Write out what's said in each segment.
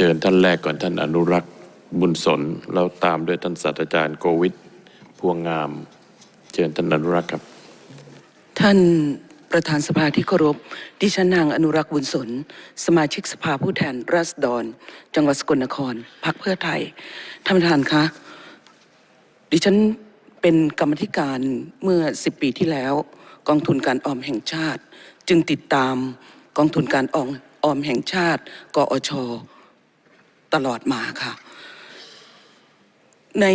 เชิญท่านแรกก่อนท่านอนุรักษ์บุญสนแล้วตามด้วยท่านศาสตราจารย์โกวิทพวงงาม เชิญท่านอนุรักษ์ครับ ท่านประธานสภาที่เคารพ ดิฉันนางอนุรักษ์บุญสน สมาชิกสภาผู้แทนราษฎร จังหวัดสกลนครพรรคเพื่อไทย ท่านประธานคะ ดิฉันเป็นกรรมธิการเมื่อ 10 ปีที่แล้ว กองทุนการออมแห่งชาติ จึงติดตามกองทุนการออมออมแห่งชาติ กอช ตลอดมาค่ะ ใน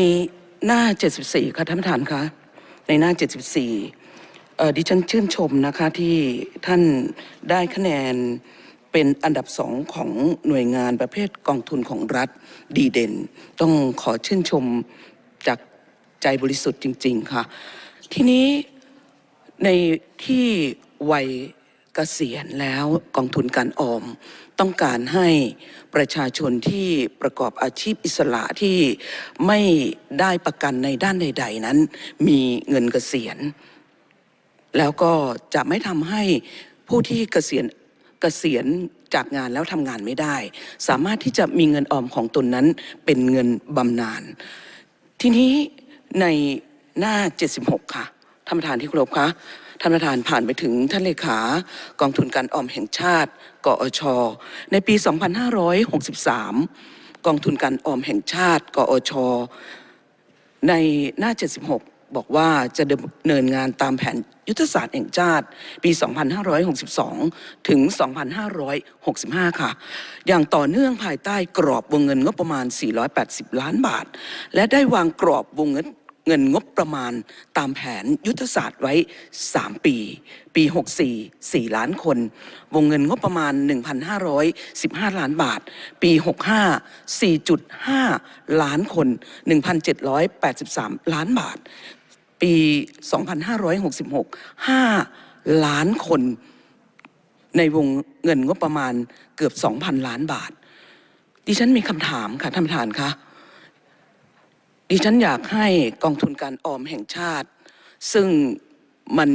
หน้า 74 ค่ะท่านประธานคะในหน้า 74ดิฉันชื่นชมนะคะที่ท่านได้คะแนนเป็นอันดับสองของหน่วยงานประเภทกองทุนของรัฐดีเด่น ต้องขอชื่นชมจากใจบริสุทธิ์จริง ๆ ค่ะ ทีนี้ในที่วัย กษียณแล้วกองทุนการออม ต้องการให้ประชาชนที่ประกอบอาชีพอิสระที่ไม่ได้ประกันในด้านใด ๆ นั้น มีเงินเกษียณ แล้วก็จะไม่ทำให้ผู้ที่เกษียณเกษียณจากงานแล้วทำงานไม่ได้ สามารถที่จะมีเงินออมของตนนั้นเป็นเงินบำนาญทีนี้ในหน้า 76 ค่ะท่านประธานที่เคารพคะ ท่านประธานผ่านไปถึงท่านเลขากองทุนการออมแห่งชาติ กอช ในปี 2563 กองทุนการออมแห่งชาติ กอช ในหน้า 76 บอกว่าจะดำเนินงานตามแผนยุทธศาสตร์แห่งชาติปี 2562 ถึง 2565 ค่ะ อย่างต่อเนื่องภายใต้กรอบวงเงินงบประมาณ 480 ล้านบาท และได้วางกรอบวงเงิน เงินงบประมาณตามแผนยุทธศาสตร์ไว้ 3 ปี ปี 64 4 ล้านคน วงเงินงบประมาณ 1,515 ล้านบาท ปี 65 4.5 ล้านคน 1,783 ล้านบาท ปี 2566 5 ล้านคน ในวงเงินงบประมาณเกือบ 2,000 ล้านบาท ดิฉันมีคำถามค่ะท่านประธานคะ ดิฉันอยากให้กองทุนการออมแห่งชาติ ซึ่งมัน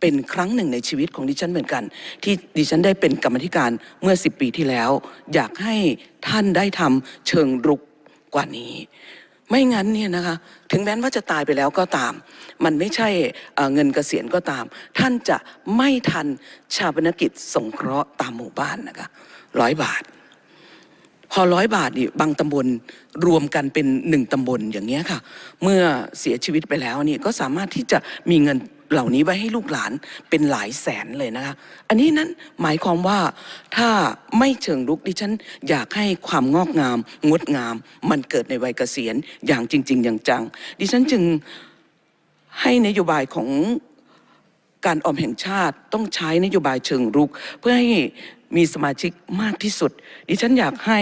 เป็นครั้งหนึ่งในชีวิตของดิฉันเหมือนกัน ที่ดิฉันได้เป็นกรรมธิการเมื่อ 10 ปีที่แล้ว อยากให้ท่านได้ทำเชิงรุกกว่านี้ ไม่งั้นเนี่ยนะคะ ถึงแม้ว่าจะตายไปแล้วก็ตาม มันไม่ใช่เเงินเกษียณก็ตาม ท่านจะไม่ทันชาปนกิจสงเคราะห์ตามหมู่บ้านนะคะร้อยบาท พอร้อยบาทนี่บางตำบลรวมกันเป็นหนึ่งตำบลอย่างเงี้ยค่ะ เมื่อเสียชีวิตไปแล้วนี่ก็สามารถที่จะมีเงินเหล่านี้ไว้ให้ลูกหลานเป็นหลายแสนเลยนะคะ อันนี้นั้นหมายความว่าถ้าไม่เชิงลุกดิฉันอยากให้ความงอกงาม งดงาม มันเกิดในวัยเกษียณอย่างจริง ๆ อย่างจัง ดิฉันจึงให้นโยบายของ การออมแห่งชาติต้องใช้นโยบายเชิงรุก เพื่อให้มีสมาชิกมากที่สุด ดิฉันอยากให้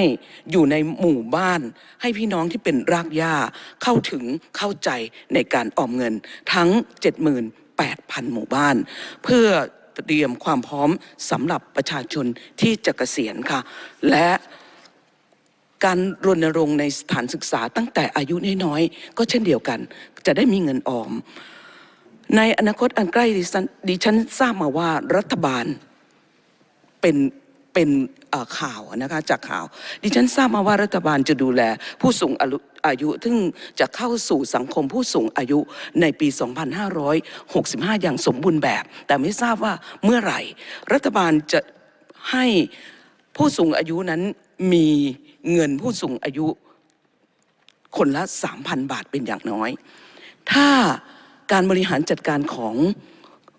อยู่ในหมู่บ้าน ให้พี่น้องที่เป็นรากหญ้าเข้าถึงเข้าใจในการออมเงินทั้ง 78,000 หมู่บ้าน เพื่อเตรียมความพร้อมสำหรับประชาชนที่จะเกษียณค่ะ และการรณรงค์ในสถานศึกษาตั้งแต่อายุน้อยๆก็เช่นเดียวกัน จะได้มีเงินออม ในอนาคตอันใกล้ดิฉันทราบมาว่ารัฐบาลเป็นเป็นข่าวนะคะจากข่าว ดิฉันทราบมาว่ารัฐบาลจะดูแลผู้สูงอายุอายุซึ่งจะเข้าสู่สังคมผู้สูงอายุในปี 2565 อย่างสมบูรณ์แบบ แต่ไม่ทราบว่าเมื่อไหร่ รัฐบาลจะให้ผู้สูงอายุนั้นมีเงินผู้สูงอายุคนละ 3,000 บาทเป็นอย่างน้อย ถ้า การบริหารจัดการของ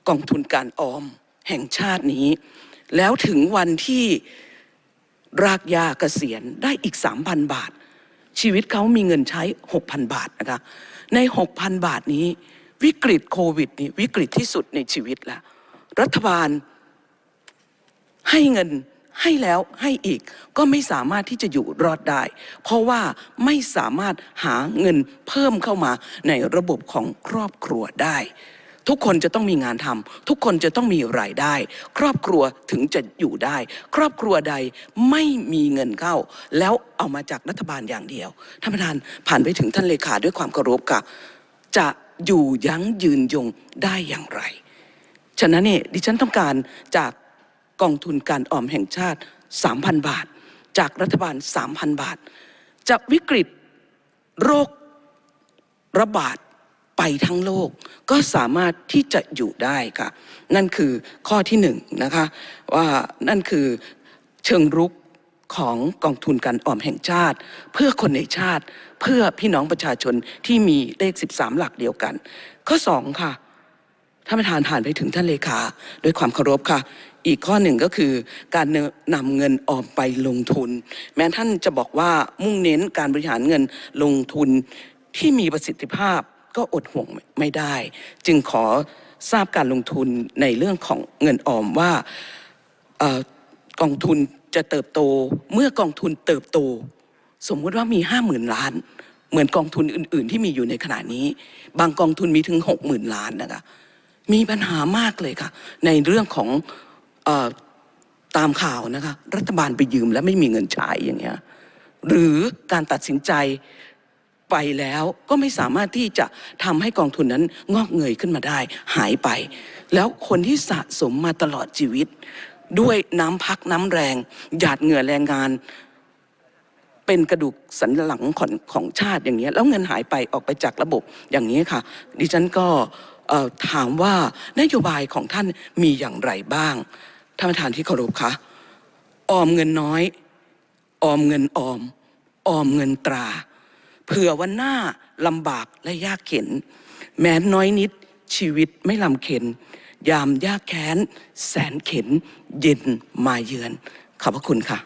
กองทุนการออมแห่งชาตินี้ แล้วถึงวันที่รากยาเกษียณได้อีก 3,000 บาท ชีวิตเขามีเงินใช้ 6,000 บาทนะคะใน 6,000 บาทนี้ วิกฤตโควิดนี่วิกฤตที่สุดในชีวิตแล้ว รัฐบาลให้เงิน ให้แล้วให้อีกก็ไม่สามารถที่จะอยู่รอดได้ เพราะว่าไม่สามารถหาเงินเพิ่มเข้ามาในระบบของครอบครัวได้ ทุกคนจะต้องมีงานทำทุกคนจะต้องมีรายได้ ครอบครัวถึงจะอยู่ได้ ครอบครัวใดไม่มีเงินเข้า แล้วเอามาจากรัฐบาลอย่างเดียวท่านประธานผ่านไปถึงท่านเลขาด้วยความเคารพค่ะจะอยู่ยั้งยืนยงได้อย่างไรฉะนั้นเนี่ยดิฉันต้องการจาก กองทุนการออมแห่งชาติ 3,000 บาท จากรัฐบาล 3,000 บาท จะวิกฤตโรคระบาดไปทั้งโลกก็สามารถที่จะอยู่ได้ค่ะ นั่นคือข้อที่หนึ่งนะคะว่านั่นคือเชิงรุกของกองทุนการออมแห่งชาติ เพื่อคนในชาติ เพื่อพี่น้องประชาชนที่มีเลข 13 หลักเดียวกัน ข้อสองค่ะ ท่านประธานผ่านไปถึงท่านเลขาด้วยความเคารพค่ะ อีกข้อหนึ่งก็คือการนำเงินออมไปลงทุน แม้ท่านจะบอกว่ามุ่งเน้นการบริหารเงินลงทุนที่มีประสิทธิภาพก็อดห่วงไม่ได้ จึงขอทราบการลงทุนในเรื่องของเงินออมว่าออกองทุนจะเติบโตเมื่อกองทุนเติบโต สมมุติว่ามีห้าหมื่นล้าน เหมือนกองทุนอื่น ๆ ที่มีอยู่ในขณะนี้ บางกองทุนมีถึงหกหมื่นล้านนะคะ มีปัญหามากเลยค่ะ ในเรื่องของออตามข่าวนะคะ รัฐบาลไปยืมแล้วไม่มีเงินใช้อย่างเงี้ยหรือการตัดสินใจไปแล้วก็ไม่สามารถที่จะทำให้กองทุนนั้นงอกเงยขึ้นมาได้ หายไป แล้วคนที่สะสมมาตลอดชีวิต ด้วยน้ำพักน้ำแรง หยาดเหงื่อแรงงาน เป็นกระดูกสันหลังของของชาติอย่างนี้ยแล้วเงินหายไปออกไปจากระบบอย่างนี้ค่ะ ดิฉันก็ ถามว่านโยบายของท่านมีอย่างไรบ้างท่านประธานที่เคารพคะออมเงินน้อย ออมเงินออม ออมเงินตรา เผื่อวันหน้าลำบากและยากเข็น แม้น้อยนิดชีวิตไม่ลำเข็น ยามยากแค้น แสนเข็นเย็นมาเยือน ขอบพระคุณค่ะ